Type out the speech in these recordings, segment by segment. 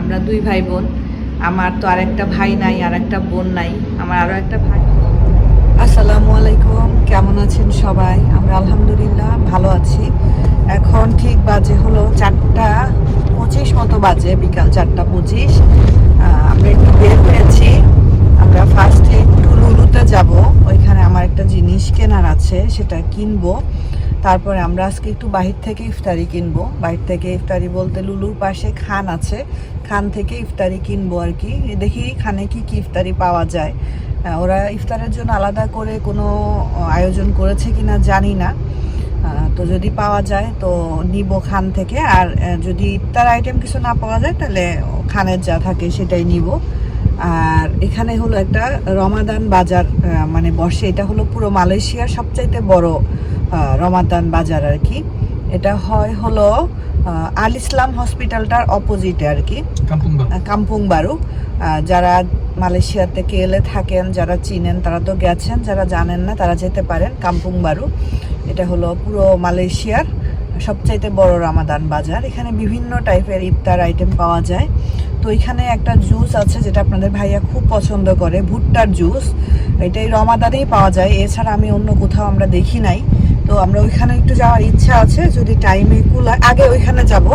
আমরা দুই ভাই বোন আমার তো আর একটা ভাই নাই আর একটা বোন নাই। আমার আরও একটা ভাই। আসসালামু আলাইকুম, কেমন আছেন সবাই? আমরা আলহামদুলিল্লাহ ভালো আছি। এখন ঠিক বাজে হলো চারটা পঁচিশ মতো বাজে, বিকাল চারটা পঁচিশ। আমরা একটু বের হয়েছি। আমরা ফার্স্টে একটু লুলুতে যাব। ওইখানে আমার একটা জিনিস কেনার আছে, সেটা কিনবো। তারপরে আমরা আজকে একটু বাহির থেকে ইফতারি কিনবো। বাহির থেকে ইফতারি বলতে লুলুর পাশে খান আছে। খান থেকে ইফতারি কিনবো আর কি। দেখি খানে কি কি ইফতারি পাওয়া যায়। ওরা ইফতারের জন্য আলাদা করে কোনো আয়োজন করেছে কিনা জানি না। তো যদি পাওয়া যায়, তো নিব খান থেকে। আর যদি ইফতার আইটেম কিছু না পাওয়া যায়, তাহলে খানের যা থাকে সেটাই নিব। আর এখানে হলো একটা রমাদান বাজার মানে বসে। এটা হলো পুরো মালয়েশিয়ার সবচাইতে বড় রমাদান বাজার আর কি। এটা হয় হলো আল ইসলাম হসপিটালটার অপোজিটে আর কি। কাম্পুং বারু যারা মালয়েশিয়াতে কেলে থাকেন যারা চিনেন তারা তো গেছেন যারা জানেন না তারা যেতে পারেন কাম্পুং বারু এটা হলো পুরো মালয়েশিয়ার সবচাইতে বড় রামাদান বাজার। এখানে বিভিন্ন টাইপের ইফতার আইটেম পাওয়া যায়। তো এখানে একটা জুস আছে যেটা আপনাদের ভাইয়া খুব পছন্দ করে, ভুট্টার জুস এটাই রমাদানেই পাওয়া যায়। এছাড়া আমি অন্য কোথাও আমরা দেখি নাই। তো আমরা ওইখানে একটু যাওয়ার ইচ্ছা আছে। যদি টাইমে কুলায় আগে ওইখানে যাব।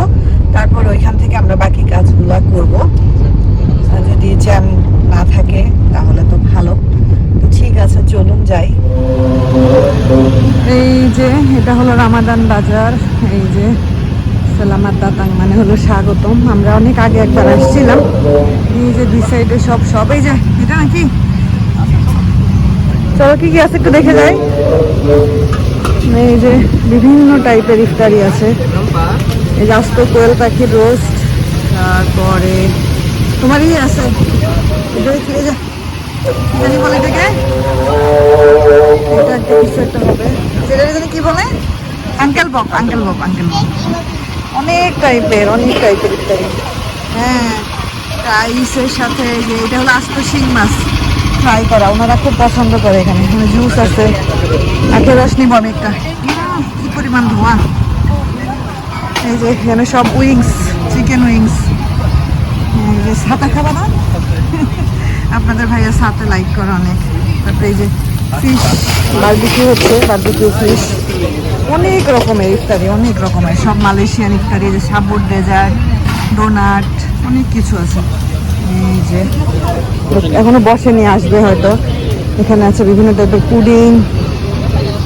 তারপর ওইখান থেকে আমরা বাকি কাজগুলো করব। যদি জ্যাম না থাকে, তাহলে তো ভালো। ঠিক আছে, চলুন যাই। এই যে, এটা হলো রামাদান বাজার। এই যে, সালামাত দাতাং মানে হলো স্বাগতম। আমরা অনেক আগে একবার আসছিলাম। এই যে, দুই সাইডে সব সব। এই যে, এটা নাকি? চলো, কি কি আছে একটু দেখে যাই। এই যে, বিভিন্ন টাইপের ইফতারি আছে। এই যে আস্ত কোয়েল পাখির রোস্ট তারপরে তোমারই আছে। এটা কি এই যে। কি এটা একটা একটা হবে। বলে? বক, আঙ্কেল বক আঙ্কেল বক। অনেক টাইপের অনেক টাইপের হ্যাঁ রাইসের সাথে যে এটা হলো আস্ত শিং মাছ। করা, ওনারা খুব পছন্দ করে এখানে। এখানে জুস আছে। আখের রস নিব আমি কি পরিমাণ ধোঁয়া। এই যে এখানে সব উইংস, চিকেন উইংস। এই যে না? আপনাদের ভাইয়ের সাথে লাইক করে অনেক। তারপরে এই যে ফিশ বারবিকিউ হচ্ছে বারবিকিউ ফিশ অনেক রকমের ইফতারি অনেক রকমের। সব মালয়েশিয়ান ইফতারি যে সাবুর ডেজার্ট ডোনাট অনেক কিছু আছে। এই যে এখনও বসে নিয়ে আসবে হয়তো। এখানে আছে বিভিন্ন টাইপের পুডিং।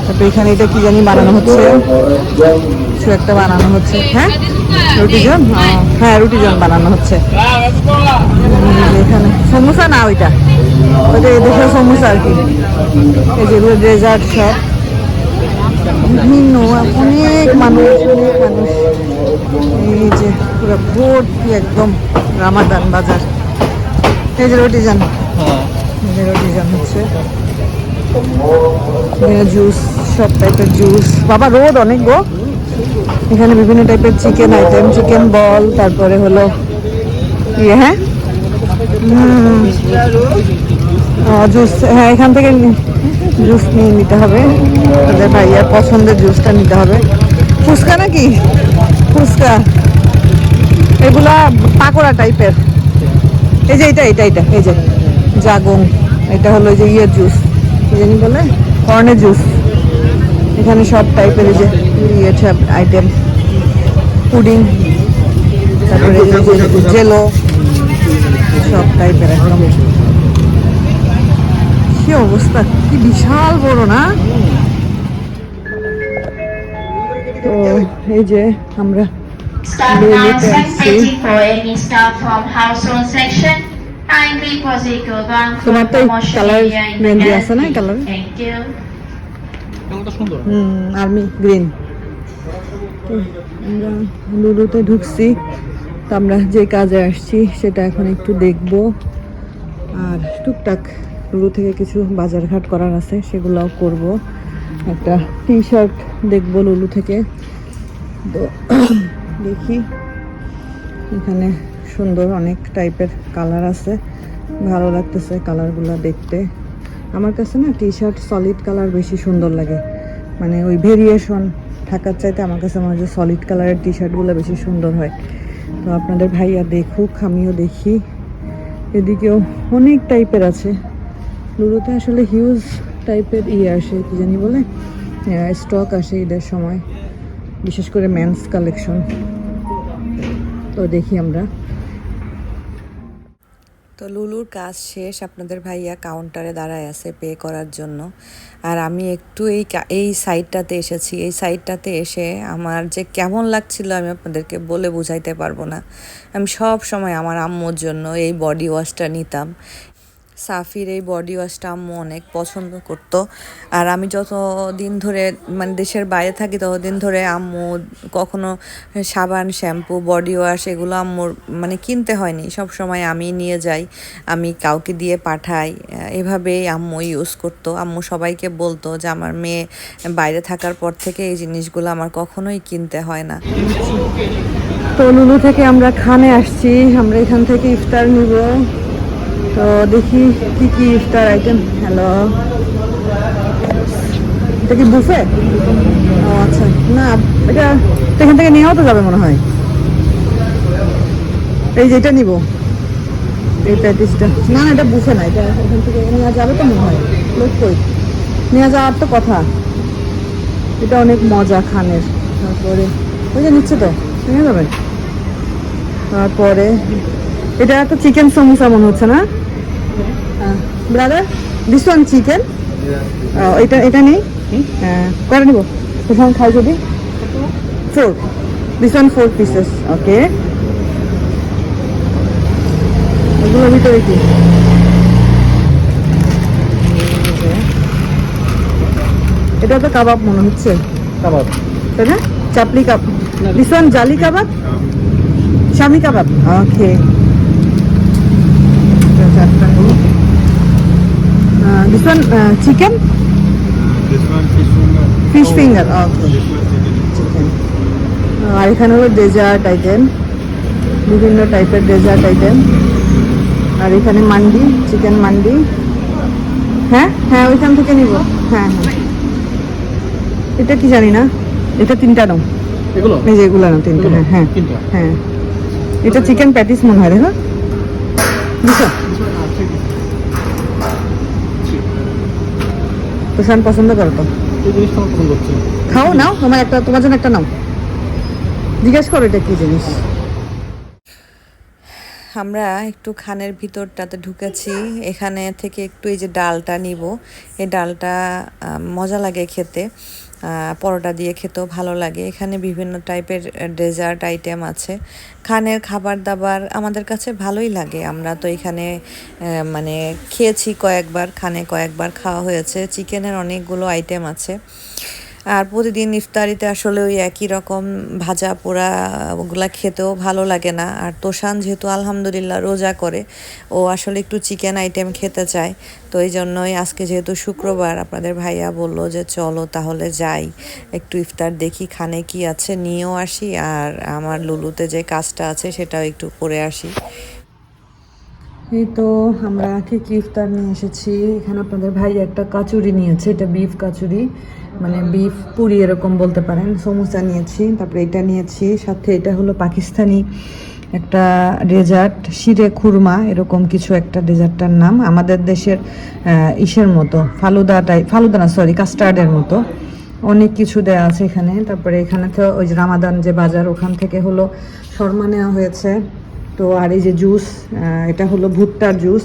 তারপরে এখানে এটা কি জানি বানানো হচ্ছে? কিছু একটা বানানো হচ্ছে। হ্যাঁ? রুটি জন? হ্যাঁ রুটি জন বানানো হচ্ছে। এখানে। সমোসা না ওইটা। ওইটা এদেশে সমোসা আর কি। এই যে ডেজার্ট সব বিভিন্ন অনেক মানুষ অনেক মানুষ। এই যে পুরো ভর্তি একদম রামাদান বাজার। এই যে রুটি যান যে রুটি যান হচ্ছে। জুস সব টাইপের জুস বাবা রোদ অনেক গো। এখানে বিভিন্ন টাইপের চিকেন আইটেম চিকেন বল তারপরে হলো ইয়ে হ্যাঁ? জুস হ্যাঁ এখান থেকে জুস নিয়ে নিতে হবে। তাদের ভাইয়ার পছন্দের জুসটা নিতে হবে। ফুচকা নাকি? ফুচকা। এগুলা পাকোড়া টাইপের এই যে এটা এটা এটা এই যে জাগং এটা হলো যে ইয়ের জুস কি জানি বলে? কর্নের জুস এখানে সব টাইপের যে আইটেম পুডিং তারপরে জেলো সব টাইপের কি অবস্থা? কি বিশাল বড় না? তো এই যে আমরা তোমার তো কালার মেহেন্দি আছে না কালার এগুলো সুন্দর হুম আর্মি গ্রিন আমরা লুলুতে ঢুকছি, তো আমরা যে কাজে আসছি সেটা এখন একটু দেখব। আর টুকটাক লুলু থেকে কিছু বাজারঘাট করার আছে, সেগুলোও করব। একটা টি শার্ট দেখব লুলু থেকে। তো দেখি, এখানে সুন্দর অনেক টাইপের কালার আছে। ভালো লাগতেছে কালারগুলো দেখতে। আমার কাছে না টি শার্ট সলিড কালার বেশি সুন্দর লাগে। মানে ওই ভেরিয়েশন থাকার চাইতে আমার কাছে মনে যে সলিড কালারের টি শার্টগুলো বেশি সুন্দর হয়। তো আপনাদের ভাইয়া দেখুক, আমিও দেখি। এদিকেও অনেক টাইপের আছে। লুলুতে আসলে হিউজ টাইপের ইয়ে আসে, কি জানি বলে? স্টক আসে ঈদের সময়। বিশেষ করে মেন্স কালেকশন তো দেখি আমরা। তো লুলুর কাজ শেষ, আপনাদের ভাইয়া কাউন্টারে দাঁড়ায় আছে পে করার জন্য। আর আমি একটু এই এই সাইডটাতে এসেছি। এই সাইডটাতে এসে আমার যে কেমন লাগছিল আমি আপনাদেরকে বলে বুঝাইতে পারব না। আমি সব সময় আমার আম্মুর জন্য এই বডি ওয়াশটা নিতাম। সাফির এই বডি ওয়াশটা আম্মু অনেক পছন্দ করত। আর আমি যত দিন ধরে মানে দেশের বাইরে থাকি, ততদিন ধরে আম্মু কখনো সাবান শ্যাম্পু বডি ওয়াশ এগুলো আম্মুর মানে কিনতে হয়নি। সব সময় আমি নিয়ে যাই, আমি কাউকে দিয়ে পাঠাই, এভাবেই আম্মু ইউজ করতো। আম্মু সবাইকে বলতো যে আমার মেয়ে বাইরে থাকার পর থেকে এই জিনিসগুলো আমার কখনোই কিনতে হয় না। তো লুলু থেকে আমরা খানে আসছি, আমরা এখান থেকে ইফতার নিব। তো দেখি কি কি ইফতার আইটেম। হ্যালো এটা কি বুফে? ও আচ্ছা। না, এটা এখান থেকে নেওয়া তো যাবে মনে হয়। এই যেটা নিব। এই প্যাটিসটা। না না, এটা বুফে না, এটা এখান থেকে নেওয়া যাবে তো মনে হয়। লোক নেওয়া যাওয়ার তো কথা। এটা অনেক মজা খানের। তারপরে, ওই যে নিচ্ছে তো, নিয়ে যাবে। তারপরে, এটা একটা চিকেন সমোসা মনে হচ্ছে না? ব্রাদার দিস ওয়ান চিকেন এটা এটা নেই? কটা নিব? কোথাও খাই যদি। For this one four pieces okay এগুলোর ভিতরে কি? এটা তো কাবাব মনে হচ্ছে। কাবাব। তাই না? Chapli kabab. This one jali kabab? Shami kabab? Okay This one fish finger. Fish finger okay This one chicken. আর এখানে হলো ডেজার্ট আইটেম বিভিন্ন টাইপের ডেজার্ট আইটেম আর এখানে মান্ডি চিকেন মান্ডি হ্যাঁ হ্যাঁ ওইখান থেকে নিব হ্যাঁ হ্যাঁ এটা কি জানি না? এটা তিনটা নাও। এগুলো? এই যে এগুলো নাও তিনটা হ্যাঁ হ্যাঁ। হ্যাঁ। এটা চিকেন প্যাটিস মনে হয় দেখো বুঝছ? প্রশান্ত পছন্দ করো তো। খাও নাও তোমার একটা তোমার জন্য একটা নাও। জিজ্ঞেস করো এটা কি জিনিস। আমরা একটু খানের ভিতরটাতে ঢুকেছি এখানে থেকে একটু এই যে ডালটা নিব। এই ডালটা মজা লাগে খেতে। পরোটা দিয়ে খেতেও ভালো লাগে। এখানে বিভিন্ন টাইপের ডেজার্ট আইটেম আছে। খানের খাবার দাবার আমাদের কাছে ভালোই লাগে। আমরা তো এখানে মানে খেয়েছি কয়েকবার, খানে কয়েকবার খাওয়া হয়েছে। চিকেনের অনেকগুলো আইটেম আছে। আর প্রতিদিন ইফতারিতে আসলে ওই একই রকম ভাজা, পোড়া ওগুলা খেতেও ভালো লাগে না। আর তোষান যেহেতু আলহামদুলিল্লাহ রোজা করে, ও আসলে একটু চিকেন আইটেম খেতে চায়। তো এই জন্যই আজকে যেহেতু শুক্রবার, আপনাদের ভাইয়া বলল যে চলো তাহলে যাই। একটু ইফতার দেখি খানে কি আছে, নিয়েও আসি। আর আমার লুলুতে যে কাজটা আছে সেটাও একটু করে আসি। এই তো আমরা কি কি ইফতার নিয়ে এসেছি। এখানে আপনাদের ভাই একটা কাচুরি নিয়েছে, এটা বিফ কাচুরি। মানে বিফ পুরি এরকম বলতে পারেন, সমোসা নিয়েছি, তারপরে এটা নিয়েছি, সাথে এটা হলো পাকিস্তানি একটা ডেজার্ট শিরে খুরমা, এরকম কিছু একটা ডেজার্টটার নাম, আমাদের দেশের ইসের মতো, ফালুদা টাইপ ফালুদা না সরি কাস্টার্ডের মতো। অনেক কিছু দেওয়া আছে এখানে, তারপরে এখানে তো ওই যে রামাদান যে বাজার, ওখান থেকে হলো শর্মা নেওয়া হয়েছে। তো আর এই যে জুস এটা হলো ভুট্টার জুস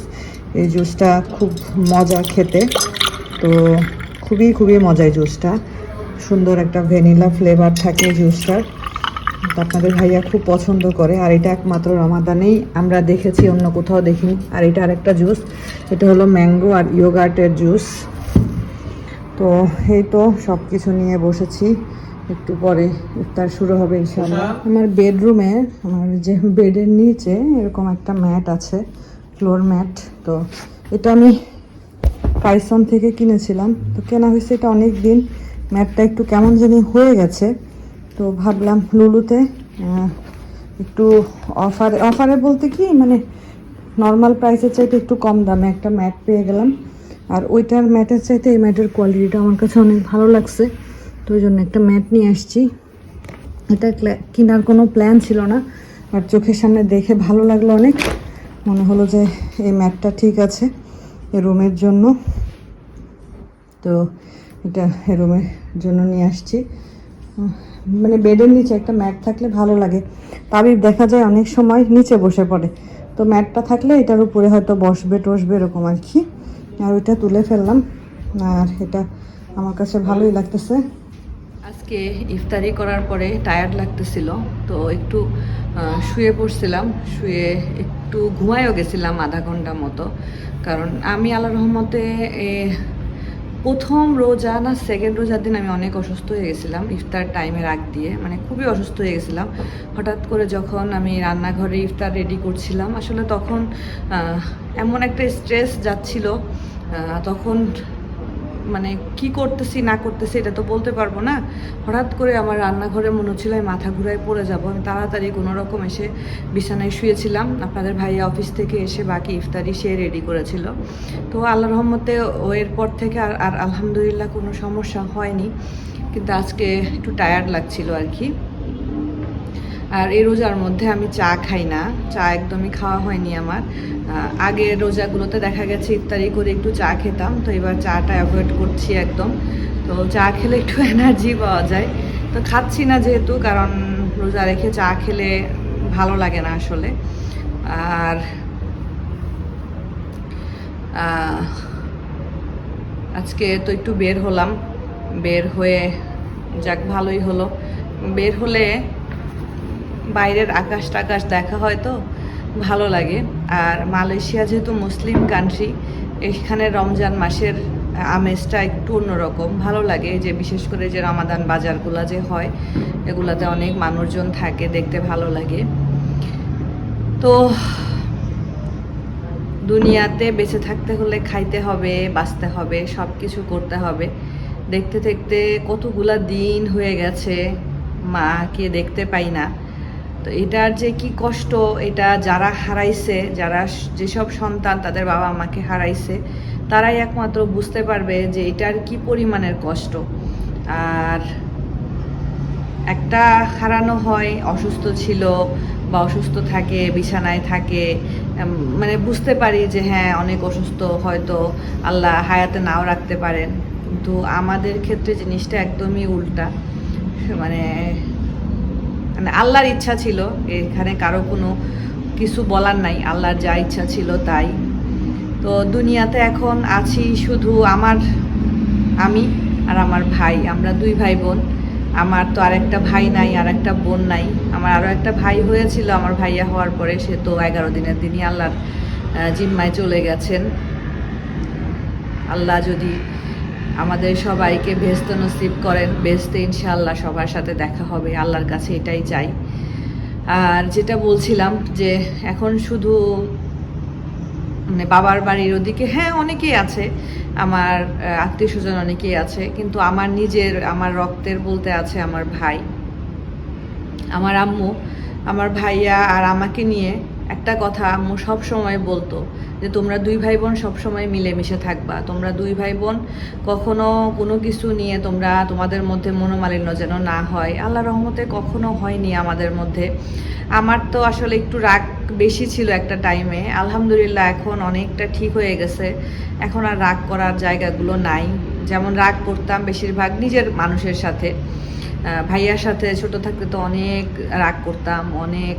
এই জুসটা খুব মজা খেতে। তো খুবই খুবই মজা এই জুসটা সুন্দর একটা ভ্যানিলা ফ্লেভার থাকে জুসটার তো আপনাদের ভাইয়া খুব পছন্দ করে আর এটা একমাত্র রমাদানেই আমরা দেখেছি অন্য কোথাও দেখিনি। আর এটা আরেকটা জুস এটা হলো ম্যাঙ্গো আর ইয়োগার্টের জুস তো এই তো সব কিছু নিয়ে বসেছি একটু পরে ইফতার শুরু হবে ইনশাআল্লাহ। আমার বেডরুমে আমার যে বেডের নিচে এরকম একটা ম্যাট আছে ফ্লোর ম্যাট তো এটা আমি কাইসন থেকে কিনেছিলাম। তো কেনা হয়েছে এটা অনেক দিন ম্যাটটা একটু কেমন জানি হয়ে গেছে। তো ভাবলাম লুলুতে একটু অফারে অফারে বলতে কি মানে নর্মাল প্রাইসের চাইতে একটু কম দামে একটা ম্যাট পেয়ে গেলাম। আর ওইটার ম্যাটের চাইতে এই ম্যাটের কোয়ালিটিটা আমার কাছে অনেক ভালো লাগছে। তো ওই জন্য একটা ম্যাট নিয়ে আসছি। এটা কেনার কোনো প্ল্যান ছিল না, আর চোখের সামনে দেখে ভালো লাগল অনেক। মনে হলো যে এই ম্যাটটা ঠিক আছে। রুমের জন্য। তো এটা রুমের জন্য নিয়ে আসছি। মানে বেডের নিচে একটা ম্যাট থাকলে ভালো লাগে। তাবিব দেখা যায় অনেক সময় নিচে বসে পড়ে। তো ম্যাটটা থাকলে এটার উপরে হয়তো বসবে, টসবে এরকম আর কি। আর ওইটা তুলে ফেললাম। আর এটা আমার কাছে ভালোই লাগতেছে। আজকে ইফতারি করার পরে টায়ার্ড লাগতেছিল, তো একটু শুয়ে পড়ছিলাম, শুয়ে একটু ঘুমায়ও গেছিলাম আধা ঘণ্টা মতো। কারণ আমি আল্লাহ রহমতে প্রথম রোজা না সেকেন্ড রোজার দিন আমি অনেক অসুস্থ হয়ে গেছিলাম, ইফতার টাইমের আগ দিয়ে মানে খুবই অসুস্থ হয়ে গেছিলাম। হঠাৎ করে যখন আমি রান্নাঘরে ইফতার রেডি করছিলাম, আসলে তখন এমন একটা স্ট্রেস যাচ্ছিল তখন মানে কি করতেছি, না করতেছি এটা তো বলতে পারব না। হঠাৎ করে আমার রান্নাঘরে মনে হচ্ছিল আমি মাথা ঘুরায় পড়ে যাব। আমি তাড়াতাড়ি কোনো রকম এসে বিছানায় শুয়েছিলাম। আপনাদের ভাইয়া অফিস থেকে এসে বাকি ইফতারি সে রেডি করেছিল। তো আল্লাহ রহমতে ও এরপর থেকে আর আর আলহামদুলিল্লাহ কোনো সমস্যা হয়নি। কিন্তু আজকে একটু টায়ার্ড লাগছিল আর কি। আর এই রোজার মধ্যে আমি চা খাই না। চা একদমই খাওয়া হয়নি আমার। আগে রোজাগুলোতে দেখা গেছে ইফতারি করে একটু চা খেতাম, তো এবার চাটা অ্যাভয়েড করছি একদম। তো চা খেলে একটু এনার্জি পাওয়া যায়। তো খাচ্ছি না যেহেতু, কারণ রোজা রেখে চা খেলে ভালো লাগে না আসলে। আর আজকে তো একটু বের হলাম। বের হয়ে যাক, ভালোই হলো। বের হলে বাইরের আকাশ টাকাশ দেখা হয় তো, ভালো লাগে। আর মালয়েশিয়া যেহেতু মুসলিম কান্ট্রি এখানে রমজান মাসের আমেজটা একটু অন্যরকম। ভালো লাগে যে বিশেষ করে যে রমাদান বাজারগুলো যে হয়, এগুলাতে অনেক মানুষজন থাকে, দেখতে ভালো লাগে। তো দুনিয়াতে বেঁচে থাকতে হলে খাইতে হবে, বাঁচতে হবে সব কিছু করতে হবে। দেখতে দেখতে কতগুলা দিন হয়ে গেছে মাকে দেখতে পাই না। তো এটার যে কি কষ্ট, এটা যারা হারাইছে, যারা যেসব সন্তান তাদের বাবা মাকে হারাইছে, তারাই একমাত্র বুঝতে পারবে যে এটার কি পরিমাণের কষ্ট। আর একটা হারানো হয়, অসুস্থ ছিল বা অসুস্থ থাকে, বিছানায় থাকে মানে বুঝতে পারি যে হ্যাঁ অনেক অসুস্থ, হয়তো আল্লাহ হায়াতে নাও রাখতে পারেন। কিন্তু আমাদের ক্ষেত্রে জিনিসটা একদমই উল্টা। মানে মানে আল্লাহর ইচ্ছা ছিল, এখানে কারও কোনো কিছু বলার নাই, আল্লাহর যা ইচ্ছা ছিল তাই। তো দুনিয়াতে এখন আছি শুধু আমার, আমি আর আমার ভাই, আমরা দুই ভাই বোন আমার তো আর একটা ভাই নাই আর একটা বোন নাই। আমার আরও একটা ভাই হয়েছিল, আমার ভাইয়া হওয়ার পরে সে তো এগারো দিনের দিনই আল্লাহর জিম্মায় চলে গেছেন। আল্লাহ যদি আমাদের সবাইকে ভেস্ত নসিব করেন বেস্তে ইনশাআল্লাহ সবার সাথে দেখা হবে, আল্লাহর কাছে এটাই চাই। আর যেটা বলছিলাম যে এখন শুধু মানে বাবার বাড়ির ওদিকে হ্যাঁ অনেকেই আছে, আমার আত্মীয় স্বজন অনেকেই আছে, কিন্তু আমার নিজের, আমার রক্তের বলতে আছে আমার ভাই। আমার আম্মু, আমার ভাইয়া আর আমাকে নিয়ে একটা কথা আম্মু সব সময় বলতো যে তোমরা দুই ভাই বোন সবসময় মিলেমিশে থাকবা। তোমরা দুই ভাই বোন কখনো কোনো কিছু নিয়ে তোমরা তোমাদের মধ্যে মনোমালিন্য যেন না হয়। আল্লাহ রহমতে কখনো হয়নি আমাদের মধ্যে। আমার তো আসলে একটু রাগ বেশি ছিল একটা টাইমে আলহামদুলিল্লাহ এখন অনেকটা ঠিক হয়ে গেছে। এখন আর রাগ করার জায়গাগুলো নাই। যেমন রাগ করতাম বেশিরভাগ নিজের মানুষের সাথে। ভাইয়ার সাথে ছোট থাকতে তো অনেক রাগ করতাম, অনেক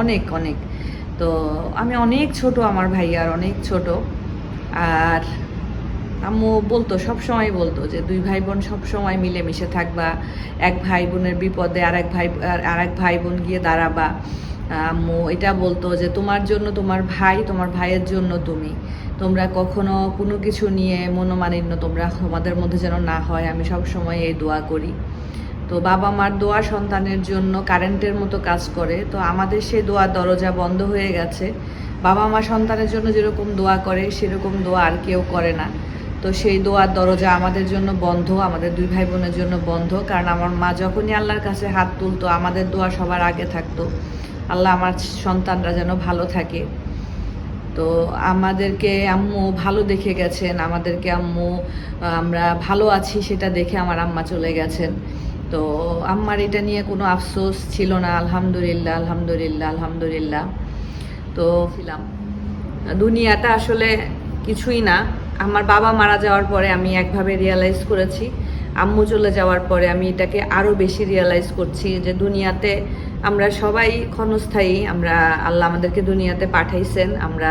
অনেক অনেক। তো আমি অনেক ছোট আমার ভাইয়ার, অনেক ছোট। আর আম্মু বলতো, সব সময় বলতো যে দুই ভাই বোন সব সময় মিলেমিশে থাকবা, এক ভাই বোনের বিপদে আর এক ভাই আর এক ভাই বোন গিয়ে দাঁড়াবা। আম্মু এটা বলতো যে তোমার জন্য তোমার ভাই, তোমার ভাইয়ের জন্য তুমি। তোমরা কখনো কোনো কিছু নিয়ে মনোমালিন্য তোমরা তোমাদের মধ্যে যেন না হয়, আমি সব সময় এই দোয়া করি। তো বাবা মার দোয়া সন্তানের জন্য কারেন্টের মতো কাজ করে। তো আমাদের সেই দোয়ার দরজা বন্ধ হয়ে গেছে। বাবা মা সন্তানের জন্য যেরকম দোয়া করে, সেরকম দোয়া আর কেউ করে না। তো সেই দোয়ার দরজা আমাদের জন্য বন্ধ, আমাদের দুই ভাই বোনের জন্য বন্ধ। কারণ আমার মা যখনই আল্লাহর কাছে হাত তুলতো, আমাদের দোয়া সবার আগে থাকতো। আল্লাহ আমার সন্তানরা যেন ভালো থাকে। তো আমাদেরকে আম্মু ভালো দেখে গেছেন। আমাদেরকে আম্মু আমরা ভালো আছি সেটা দেখে আমার আম্মা চলে গেছেন। তো আমার এটা নিয়ে কোনো আফসোস ছিল না আলহামদুলিল্লাহ আলহামদুলিল্লাহ আলহামদুলিল্লাহ। তো ছিলাম। দুনিয়াটা আসলে কিছুই না। আমার বাবা মারা যাওয়ার পরে আমি একভাবে রিয়ালাইজ করেছি। আম্মু চলে যাওয়ার পরে আমি এটাকে আরও বেশি রিয়ালাইজ করছি যে দুনিয়াতে আমরা সবাই ক্ষণস্থায়ী, আমরা আল্লাহ আমাদেরকে দুনিয়াতে পাঠাইছেন, আমরা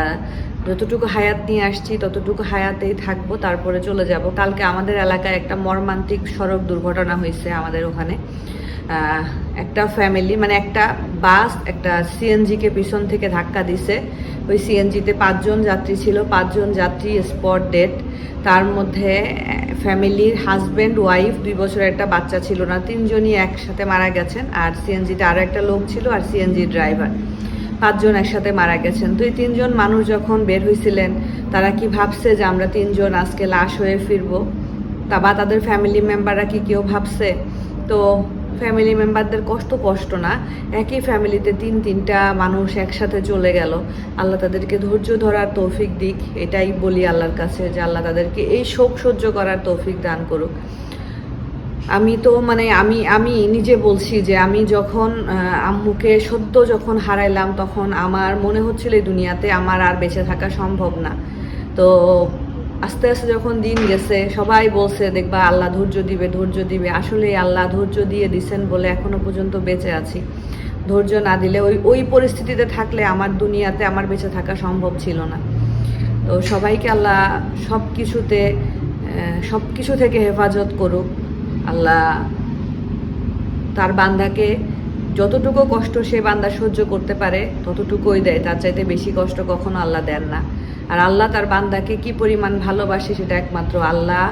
যতটুকু হায়াত নিয়ে আসছি ততটুকু হায়াতেই থাকব, তারপরে চলে যাব। কালকে আমাদের এলাকায় একটা মর্মান্তিক সড়ক দুর্ঘটনা হয়েছে আমাদের ওখানে। একটা ফ্যামিলি মানে একটা বাস একটা সিএনজিকে পিছন থেকে ধাক্কা দিছে। ওই সিএনজিতে পাঁচজন যাত্রী ছিল, পাঁচজন যাত্রী স্পট ডেট তার মধ্যে ফ্যামিলির হাজব্যান্ড ওয়াইফ দুই বছরের একটা বাচ্চা ছিল না। তিনজনই একসাথে মারা গেছেন আর সিএনজিতে আরও একটা লোক ছিল আর সিএনজি ড্রাইভার পাঁচজন একসাথে মারা গেছেন। তো এই তিনজন মানুষ যখন বের হয়েছিলেন তারা কি ভাবছে যে আমরা তিনজন আজকে লাশ হয়ে ফিরবো? তা বা তাদের ফ্যামিলি মেম্বাররা কি কেউ ভাবছে? তো ফ্যামিলি মেম্বারদের কষ্ট কষ্ট না। একই ফ্যামিলিতে তিন, তিনটা মানুষ একসাথে চলে গেল। আল্লাহ তাদেরকে ধৈর্য ধরার তৌফিক দিক। এটাই বলি আল্লাহর কাছে যে আল্লাহ তাদেরকে এই শোক সহ্য করার তৌফিক দান করুক। আমি তো মানে আমি আমি নিজে বলছি যে আমি যখন আম্মুকে সদ্য যখন হারাইলাম, তখন আমার মনে হচ্ছিল এই দুনিয়াতে আমার আর বেঁচে থাকা সম্ভব না। তো আস্তে আস্তে যখন দিন গেছে, সবাই বলছে, দেখবা, আল্লাহ ধৈর্য দিবে ধৈর্য দিবে। আসলে আল্লাহ ধৈর্য দিয়ে দিছেন বলে এখনও পর্যন্ত বেঁচে আছি। ধৈর্য না দিলে ওই ওই পরিস্থিতিতে থাকলে আমার দুনিয়াতে আমার বেঁচে থাকা সম্ভব ছিল না। তো সবাইকে আল্লাহ সব কিছুতে সব কিছু থেকে হেফাজত করুক। আল্লাহ তার বান্দাকে যতটুকু কষ্ট সে বান্দা সহ্য করতে পারে, ততটুকুই দেয়। তার চাইতে বেশি কষ্ট কখনো আল্লাহ দেন না। আর আল্লাহ তার বান্দাকে কি পরিমাণ ভালোবাসে সেটা একমাত্র আল্লাহ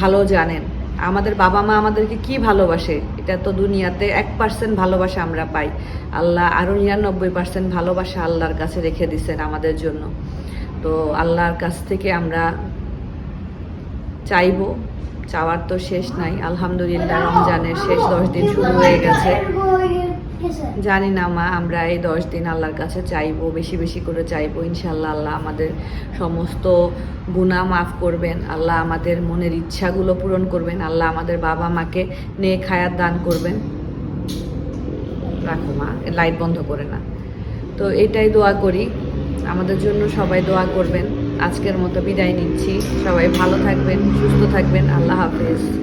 ভালো জানেন। আমাদের বাবা মা আমাদেরকে কি ভালোবাসে, এটা তো দুনিয়াতে এক পার্সেন্ট ভালোবাসা আমরা পাই। আল্লাহ আরও নিরানব্বই পার্সেন্ট ভালোবাসা আল্লাহর কাছে রেখে দিছেন আমাদের জন্য। তো আল্লাহর কাছ থেকে আমরা চাইব, চাওয়ার তো শেষ নাই। আলহামদুলিল্লাহ, রমজানের শেষ দশ দিন শুরু হয়ে গেছে। জানি না মা, আমরা এই দশ দিন আল্লাহর কাছে চাইব, বেশি বেশি করে চাইব ইনশাল্লাহ আল্লাহ আমাদের সমস্ত গুনাহ মাফ করবেন, আল্লাহ আমাদের মনের ইচ্ছাগুলো পূরণ করবেন, আল্লাহ আমাদের বাবা মাকে নেক হায়াত দান করবেন। রাখো মা, লাইট বন্ধ করে না। তো এটাই দোয়া করি, আমাদের জন্য সবাই দোয়া করবেন। আজকের মতো বিদায় নিচ্ছি, সবাই ভালো থাকবেন, সুস্থ থাকবেন, আল্লাহ হাফেজ।